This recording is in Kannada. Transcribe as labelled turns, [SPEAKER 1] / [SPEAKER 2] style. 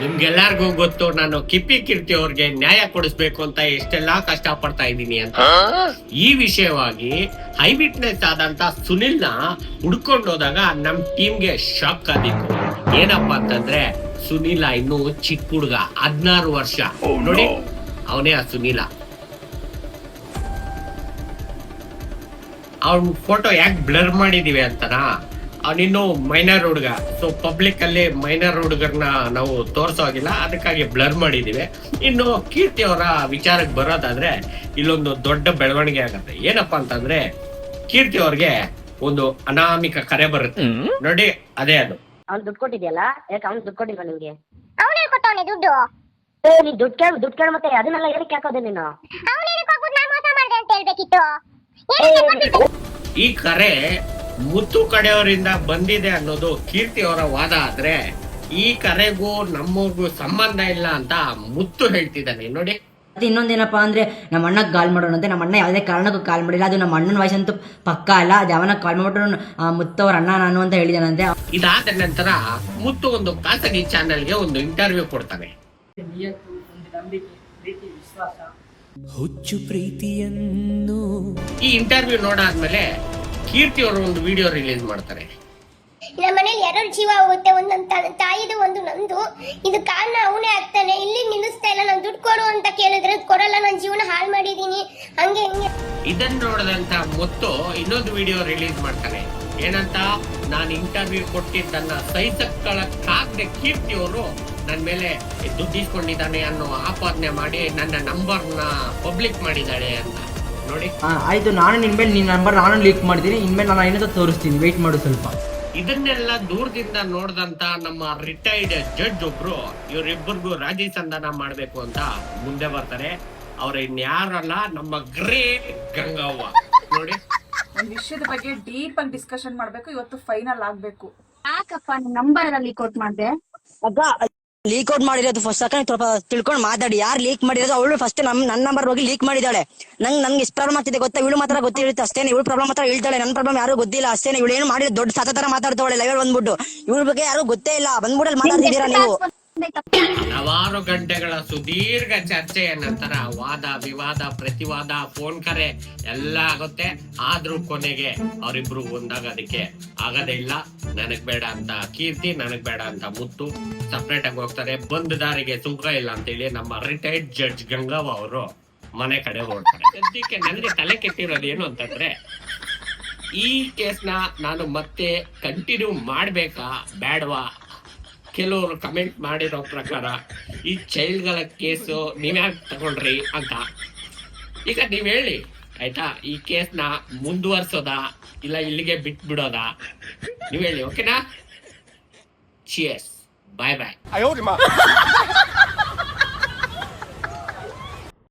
[SPEAKER 1] ನಿಮ್ಗೆಲ್ಲಾರ್ಗೂ ಗೊತ್ತು ನಾನು ಕಿಪ್ಪಿ ಕೀರ್ತಿ ಅವ್ರಿಗೆ ನ್ಯಾಯ ಕೊಡಿಸ್ಬೇಕು ಅಂತ ಎಷ್ಟೆಲ್ಲಾ ಕಷ್ಟ ಪಡ್ತಾ ಇದ್ದೀನಿ ಅಂತ. ಈ ವಿಷಯವಾಗಿ ಹೈ ವಿಟ್ನೆಸ್ ಆದಂತ ಸುನಿಲ್ನ ಹುಡ್ಕೊಂಡು ಹೋದಾಗ ನಮ್ ಟೀಮ್ಗೆ ಶಾಕ್ ಆದಿತ್ತು ಏನಪ್ಪಾ ಅಂತಂದ್ರೆ ಸುನಿಲ ಇನ್ನು ಚಿಕ್ಕ ಹುಡುಗ ಹದ್ನಾರು ವರ್ಷ. ನೋಡಿ ಅವನೇ ಆ ಸುನಿಲ. ಅವ್ನ ಫೋಟೋ ಯಾಕೆ ಬ್ಲರ್ ಮಾಡಿದೀವಿ ಅಂತನಾ? ಅವನಿನ್ನು ಮೈನರ್ ಹುಡುಗ. ಸೊ ಪಬ್ಲಿಕ್ ಅಲ್ಲಿ ಮೈನರ್ ಹುಡುಗರ್ನ ನಾವು ತೋರ್ಸೋ ಆಗಿಲ್ಲ ಅದಕ್ಕಾಗಿ ಬ್ಲರ್ ಮಾಡಿದೀವಿ. ಇನ್ನು ಕೀರ್ತಿ ಅವರ ವಿಚಾರಕ್ಕೆ ಬರೋದಾದ್ರೆ ಇಲ್ಲೊಂದು ದೊಡ್ಡ ಬೆಳವಣಿಗೆ ಆಗತ್ತೆ. ಏನಪ್ಪಾ ಅಂತಂದ್ರೆ ಕೀರ್ತಿ ಅವ್ರಿಗೆ ಒಂದು ಅನಾಮಿಕ ಕರೆ ಬರುತ್ತೆ. ನೋಡಿ ಅದೇ ಅದು.
[SPEAKER 2] ಅವ್ನು ದುಡ್ಡು ಕೊಟ್ಟಿದ್ಯಲ್ಲ? ಯಾಕೆ ಅವ್ನು ದುಡ್ಡು ಕೊಟ್ಟಿಲ್ವಾ ನಿಮ್ಗೆ?
[SPEAKER 3] ಅವನೇ ಕೊಟ್ಟವನೆ ದುಡ್ಡು?
[SPEAKER 2] ಏ ನೀ ದುಡ್ಡು ಕೇಳು ದುಡ್ಡು ಕೇಳ ಮತ್ತೆ ಅದನ್ನೆಲ್ಲ ಏನಕ್ಕೆ ಹಾಕೋದೆ ನೀನು?
[SPEAKER 3] ಅವನೇನಕ್ಕೆ ಹೋಗ್ಬಿಟ್ಟು ನಾನು ಮೋಸ ಮಾಡಿದೆ ಅಂತ ಹೇಳ್ಬೇಕಿತ್ತು. ಏನಕ್ಕೆ ಕೊಟ್ಟಿದ್ದು?
[SPEAKER 1] ಈ ಕರೆ ಮುತ್ತು ಕಡೆಯವರಿಂದ ಬಂದಿದೆ ಅನ್ನೋದು ಕೀರ್ತಿ ಅವರ ವಾದ ಆದ್ರೆ ಈ ಕರೆಗೂ ನಮ್ಮಗೂ ಸಂಬಂಧ ಇಲ್ಲ ಅಂತ ಮುತ್ತು ಹೇಳ್ತಿದ್ದಾನೆ. ನೋಡಿ.
[SPEAKER 4] ಅದು ಇನ್ನೊಂದೇನಪ್ಪ ಅಂದ್ರೆ ನಮ್ಮ ಅಣ್ಣಗೆ ಕಾಲ್ ಅಂತ ನಮ್ಮ ಅಣ್ಣ ಯಾವುದೇ ಕಾರಣಕ್ಕೂ ಕಾಲ್ ಮಾಡಿಲ್ಲ. ಅದು ನಮ್ಮ ಅಣ್ಣನ ವಾಯ್ಸ್ ಅಂತೂ ಪಕ್ಕ ಅಲ್ಲ. ಅದು ಯಾವನ ಕಾಲ್ ಮಾಡ್ಬಿಟ್ರು ಆ, ಮುತ್ತವ್ರ ಅಣ್ಣ ನಾನು ಅಂತ ಹೇಳಿದಾನಂತೆ.
[SPEAKER 1] ಇದಾದ ನಂತರ ಮುತ್ತು ಒಂದು ಖಾಸಗಿ ಚಾನೆಲ್ಗೆ ಒಂದು ಇಂಟರ್ವ್ಯೂ ಕೊಡ್ತಾನೆ.
[SPEAKER 5] ಹುಚ್ಚು ಪ್ರೀತಿಯನ್ನು
[SPEAKER 1] ಈ ಇಂಟರ್ವ್ಯೂ ನೋಡಾದ್ಮೇಲೆ ಕೀರ್ತಿ ಅವರು ಒಂದು ವಿಡಿಯೋ ರಿಲೀಸ್ ಮಾಡ್ತಾರೆ.
[SPEAKER 3] ನಮ್ಮ ಮನೇಲಿ ಎರಡು ಜೀವ ಹೋಗುತ್ತೆ ಒಂದು ನನ್ನ ತಾಯಿದು ಒಂದು ನಂದು. ಇದು ಕಾರಣ ಅವನೇ ಆಗ್ತಾನೆ. ಇಲ್ಲಿ ನಿಲ್ಲಿಸ್ತಾ ಇಲ್ಲ. ನಾನು ದುಡ್ಡು ಕೊಡು ಅಂತ ಕೇಳಿದ್ರೆ ಕೊಡಲ್ಲ. ನನ್ನ ಜೀವನ ಹಾಳು ಮಾಡಿದೀನಿ. ಹಂಗೆ ಹಿಂಗೆ.
[SPEAKER 1] ಇದನ್ನ ನೋಡಿದಂತ ಮೊತ್ತು ಇನ್ನೊಂದು ವಿಡಿಯೋ ರಿಲೀಸ್ ಮಾಡ್ತಾನೆ. ಏನಂತ? ನಾನು ಇಂಟರ್ವ್ಯೂ ಕೊಟ್ಟಿದ್ದನ್ನ ಸಹಿಸಕ್ಕಾಗದೆ ಕೀರ್ತಿ ಅವರು ನನ್ನ ಮೇಲೆ ದುಡ್ಡಿಸ್ಕೊಂಡಿದ್ದಾನೆ ಅನ್ನೋ ಆಪಾದನೆ ಮಾಡಿ ನನ್ನ ನಂಬರ್ನ ಪಬ್ಲಿಕ್ ಮಾಡಿದ್ದಾಳೆ ಅಂತ. ನೋಡಿ.
[SPEAKER 4] ಆ, ಆಯ್ತು ನಾನು ನಿನ್ ಮೇಲೆ ನಿನ್ ನಂಬರ್ ನಾನು ಲೀಕ್ ಮಾಡ್ತೀನಿ. ಇನ್ಮೇಲೆ ನಾನು ಏನಂತ ತೋರಿಸ್ತೀನಿ. ವೆಯ್ಟ್ ಮಾಡು ಸ್ವಲ್ಪ.
[SPEAKER 1] ಇದನ್ನೆಲ್ಲ ದೂರದಿಂದ ನೋಡ್ದಂತ ನಮ್ಮ ರಿಟೈರ್ಡ್ ಜಡ್ಜ್ ಒಬ್ರು ಇವರಿಬ್ಬರಿಗೂ ರಾಜಿ ಸಂಧಾನ ಮಾಡ್ಬೇಕು ಅಂತ ಮುಂದೆ ಬರ್ತಾರೆ. ಅವ್ರ ಇನ್ಯಾರಲ್ಲ? ನಮ್ಮ ಗ್ರೇಟ್ ಗಂಗವ್ವ. ನೋಡಿ.
[SPEAKER 6] ಒಂದ್ ವಿಷಯದ ಬಗ್ಗೆ ಡೀಪ್ ಆಗಿ ಡಿಸ್ಕಷನ್ ಮಾಡ್ಬೇಕು. ಇವತ್ತು ಫೈನಲ್ ಆಗ್ಬೇಕು.
[SPEAKER 7] ಯಾಕಪ್ಪ? ನಂಬರ್ ಅಲ್ಲಿ ಕೋಟ್ ಮಾಡ್ದೆ.
[SPEAKER 8] ಲೀಕ್ ಔಟ್ ಮಾಡಿರೋದು ಫಸ್ಟ್ ಅಕ್ಕ ಸ್ವಲ್ಪ ತಿಳ್ಕೊಂಡು ಮಾತಾಡಿ. ಯಾರು ಲೀಕ್ ಮಾಡಿರೋದು ಅವಳು ಫಸ್ಟ್ ನಮ್ ನನ್ನ ನಂಬರ್ ಹೋಗಿ ಲೀಕ್ ಮಾಡಿದಾಳೆ ನಂಗೆ ನಂಗೆ ಇಷ್ಟ ಪ್ರಾಬ್ಲಮ್ ಆಗ್ತಿದೆ ಗೊತ್ತಾ? ಇವಳು ಮಾತ್ರ ಗೊತ್ತಿರುತ್ತೆ ಅಷ್ಟೇನೆ ಇವಳು ಪ್ರಾಬ್ಲಮ್ ಮಾತ್ರ ಹೇಳ್ತಾಳೆ. ನನ್ನ ಪ್ರಾಬ್ಲಮ್ ಯಾರು ಗೊತ್ತಿಲ್ಲ ಅಷ್ಟೇನೆ ಇವಳು ಏನು ಮಾಡಿದ್ರು ದೊಡ್ಡ ಸತತರ ಮಾತಾಡ್ತಾವಳೆ ಲೈವ್ ಬಂದ್ಬಿಟ್ಟು. ಇವಳ ಬಗ್ಗೆ ಯಾರು ಗೊತ್ತೇ ಇಲ್ಲ. ಬಂದ್ಬಿಟ್ಟು ಮಾತಾಡ್ತಿದ್ದೀರಾ ನೀವು?
[SPEAKER 1] ಹಲವಾರು ಗಂಟೆಗಳ ಸುದೀರ್ಘ ಚರ್ಚೆಯ ನಂತರ ವಾದ, ವಿವಾದ, ಪ್ರತಿವಾದ ಫೋನ್ ಕರೆ ಎಲ್ಲ ಆಗುತ್ತೆ. ಆದ್ರೂ ಕೊನೆಗೆ ಅವರಿಬ್ರು ಒಂದಾಗೋದಕ್ಕೆ ಆಗದೇ ಇಲ್ಲ. ನನಗ್ ಬೇಡ ಅಂತ ಕೀರ್ತಿ, ನನಗ್ ಬೇಡ ಅಂತ ಮುತ್ತು ಸಪ್ರೇಟ್ ಆಗಿ ಹೋಗ್ತಾರೆ. ಬಂದ ದಾರಿಗೆ ಸುಖ ಇಲ್ಲ ಅಂತೇಳಿ ನಮ್ಮ ರಿಟೈರ್ಡ್ ಜಡ್ಜ್ ಗಂಗವ್ವ ಅವರು ಮನೆ ಕಡೆ ಹೋಗ್ತಾರೆ ಸದ್ಯಕ್ಕೆ ನನಗೆ ತಲೆ ಕೆಟ್ಟಿರೋದು ಏನು ಅಂತಂದ್ರೆ, ಈ ಕೇಸ್ನ ನಾನು ಮತ್ತೆ ಕಂಟಿನ್ಯೂ ಮಾಡ್ಬೇಕಾ ಬೇಡವಾ ಕೆಲವರು ಕಮೆಂಟ್ ಮಾಡಿರೋ ಪ್ರಕಾರ, ಈ ಚೈಲ್ಡ್ಗಳ ಕೇಸು ನೀವ್ಯಾಕೆ ತಗೊಂಡ್ರಿ ಅಂತ. ಈಗ ನೀವ್ ಹೇಳಿ, ಆಯ್ತಾ? ಈ ಕೇಸ್ನ ಮುಂದುವರ್ಸೋದಾ? ಇಲ್ಲ ಇಲ್ಲಿಗೆ ಬಿಟ್ಬಿಡೋದಾ? ನೀವ್ ಹೇಳಿ ಓಕೆನಾ ಚಿಯರ್ಸ್ ಬಾಯ್ ಬಾಯ್